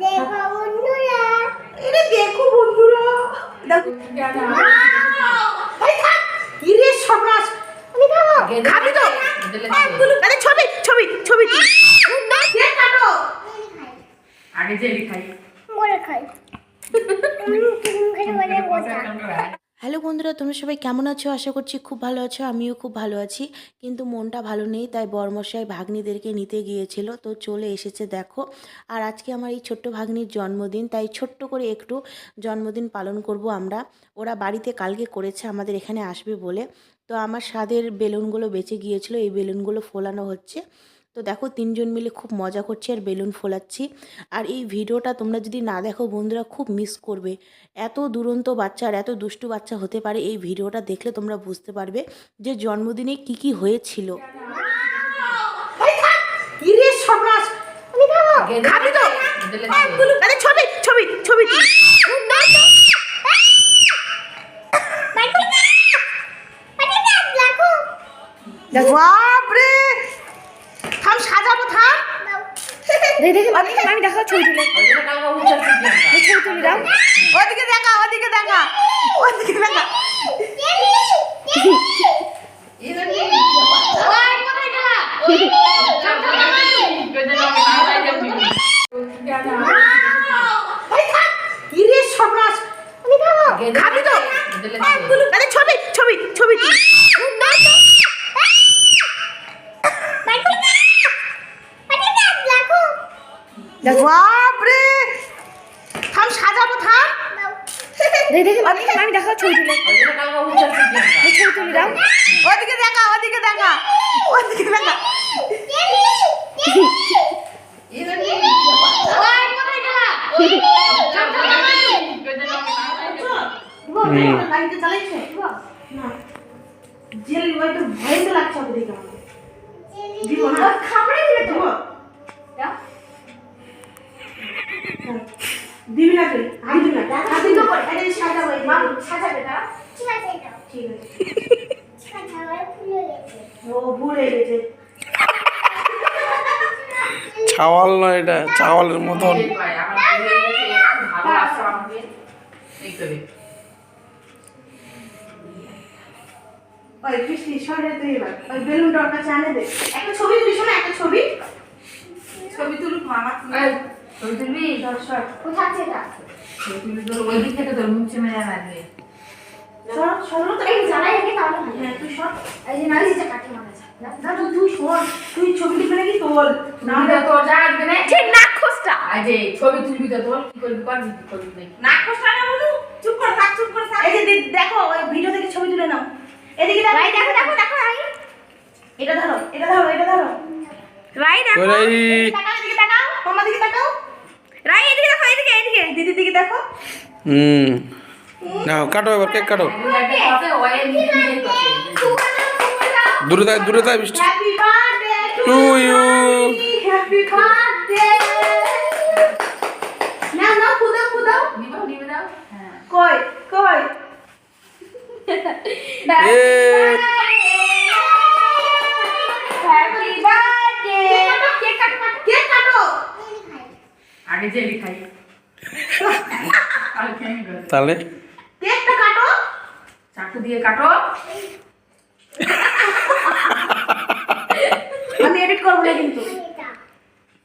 দেখো এটা দেখো বন্ধুরা। দেখো এই থাক ইরে সর্বনাশ। খাবি। তো? আরে ছবি ছবি আগে জেলি খাই। বলে খাই হ্যালো বন্ধুরা, তোমরা সবাই কেমন আছো? আশা করছি খুব ভালো আছো, আমিও খুব ভালো আছি। কিন্তু মনটা ভালো নেই, তাই বর্মশাই ভাগ্নিদেরকে নিতে গিয়েছিল। তো চলে এসেছে দেখো। আর আজকে আমার এই ছোট্ট ভাগ্নির জন্মদিন, তাই ছোট্ট করে একটু জন্মদিন পালন করব আমরা। ওরা বাড়িতে কালকে করেছে, আমাদের এখানে আসবে বলে। তো আমার স্বাদের বেলুনগুলো বেঁচে গিয়েছিল, এই বেলুনগুলো ফোলানো হচ্ছে। তো দেখো তিনজন মিলে খুব মজা করছি আর বেলুন ফোলাচ্ছি। আর এই ভিডিওটা তোমরা যদি না দেখো বন্ধুরা খুব মিস করবে। এত দুরন্ত বাচ্চা আর এত দুষ্টু বাচ্চা হতে পারে এই ভিডিওটা দেখলে তোমরা বুঝতে পারবে যে জন্মদিনে কি কি হয়েছিল। খাবি। তো একগুলো আরে ছবি ছবি ছবি তুল বাপরে থাম সাজাবো থাম। আমি দেখাও ছবি তুলে। ছবি তুলে দাও। ওদিকে দেখা ওদিকে দেখা। ওদিকে দেখা। এটা নিয়ে ওই কোথায় গেলা ওই চাপ চাপ পেতে দাও আমি যাবি এই থাক ইরে সর্বনাশ আমি খাব খাবি তো একগুলো আরে ছবি ছবি ছবি তুল বাপরে! থাম সাজাবো থাম। আমি দেখাও ছবি তুলে। ছবি তুলে দাও। ওদিকে দেখা ওদিকে দেখা। ওদিকে দেখা। জেল তো ভয় তো। লাগছে ওকে দেখে আমার দিব না খাবারে দিবে না তুই আমি দিবি না? পরে এটা সাজাবো মাম সাজাবে না ঠিক আছে ও ভুলে গেছে। ছাওয়াল নয় এটা চাওয়ালের মতন। ওই কৃষ্টি সরে তুই এবার। ওই বেলুনটা ওর কাছে দে। একটা ছবি তুলিস না একটা ছবি? ছবি তুলুক মামা। ছবি তুলবি আছে এটা? তুলবি তোর ওই দিক থেকে তোর লাগবে তো এই জ্বালাই আগে তাহলে হ্যাঁ। তুই সর এই যে নালি যে কাটি মারা যায়। না তুই তুই তুই ছবি তুলবি নাকি তোল না না যা আসবে না। ঠিক নাক খোসটা আজ ছবি তুলবি তো তোর কি করবি করবি কি করবি নাকি নাক খোসটা না বলু? চুপ কর থাক চুপ কর থাক। এই যে দেখো ওই ভিডিও থেকে ছবি তুলে নাও। এদিকে দেখো। ভাই দেখো দেখো দেখো ভাই এটা ধরো এটা ধরো এটা ধরো। রাই দেখো। তাকাও এদিকে তাকাও। মামা দিকে তাকাও রাই এদিকে দেখো এদিকে এদিকে দিদি দিকে দেখো। হুম। নাও কাটো এবার কেক কাটো। দূরে থাক দূরে থাক বৃষ্টি। টু ইউ হ্যাপি বার্থডে না না খুদাও খুদাও নিবে নিবে দাও হ্যাঁ কই কই? হ্যাপি বার্থডে কেক কাটো কেক কাটো। আগে জেলি খাই আর খেয়ে গেল তাহলে? কেকটা কাটো। চাকু দিয়ে কাটো। আমি এডিট করব না কিন্তু।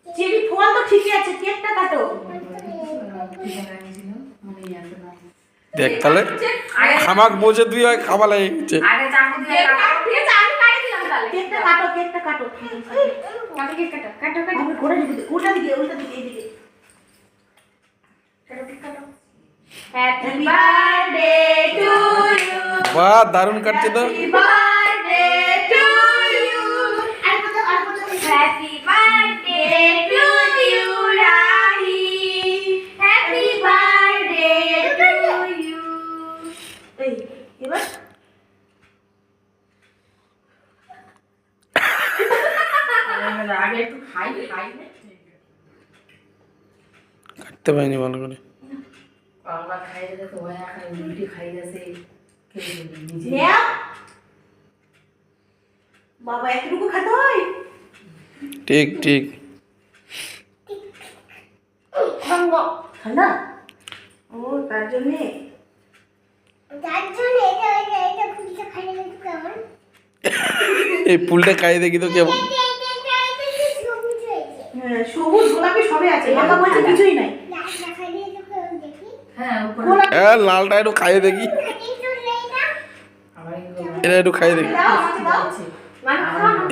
চিলি ফোন তো ঠিকই আছে কেকটা কাটো। দেখ তাহলে খামাক বোঝে তুই হয় খাবা লাগে গেছে। আগে চাকু দিয়ে কাটো। ঠিক আছে আমি কাটি দিলাম তাহলে। কেকটা কাটো কেকটা কাটো। কাটো কাটো উল্টা দিকে উল্টা দিকে একটু খাই খাই নে কাটতে পারিনি ভালো করে। বাবা খাই দিলে তো ওয়া খাই উল্টি খাই গেছে বাবা একটুকু খেতে হয়? ঠিক ঠিক। ঠান্ডা ও তার জন্যে? এই খাইয়ে দেখি তো কেমন। হ্যাঁ, সবুজ গোলাপি সবে আছে। বলছে কিছুই নাই। হ্যাঁ হ্যাঁ লালটা একটু খাইয়ে দেখি। এটা একটু খাইয়ে দেখি। দাও মানে খাও না।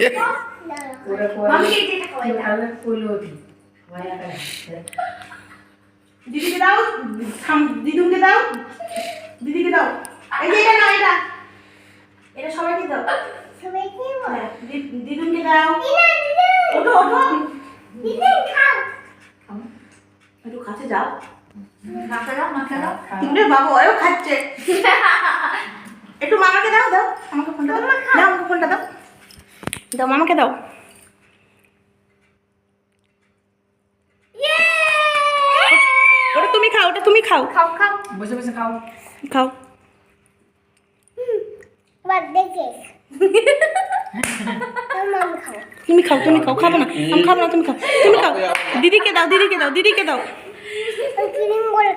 খাওয়াই দাও। দিদিকে দাও। দিদিকে দাও। এই যে এটা নাও এটা। এটা সবাইকে দাও। হ্যাঁ, দি- দিদুনকে দাও। ওঠো ওঠো। একটু কাছে যাও। বাবা ওও খাচ্ছে। একটু মামাকে দাও দাও। আমাকে ফোনটা দাও। দাও আমাকে ফোনটা দাও। দাও মামাকে দাও। ওটা তুমি খাও ওটা তুমি খাও। খাও খাও। বসে বসে খাও। খাও। তুমি খাও তুমি খাও। খাব না। আমি খাব না তুমি খাও। তুমি খাও। দিদিকে দাও দিদিকে দাও দিদিকে দাও।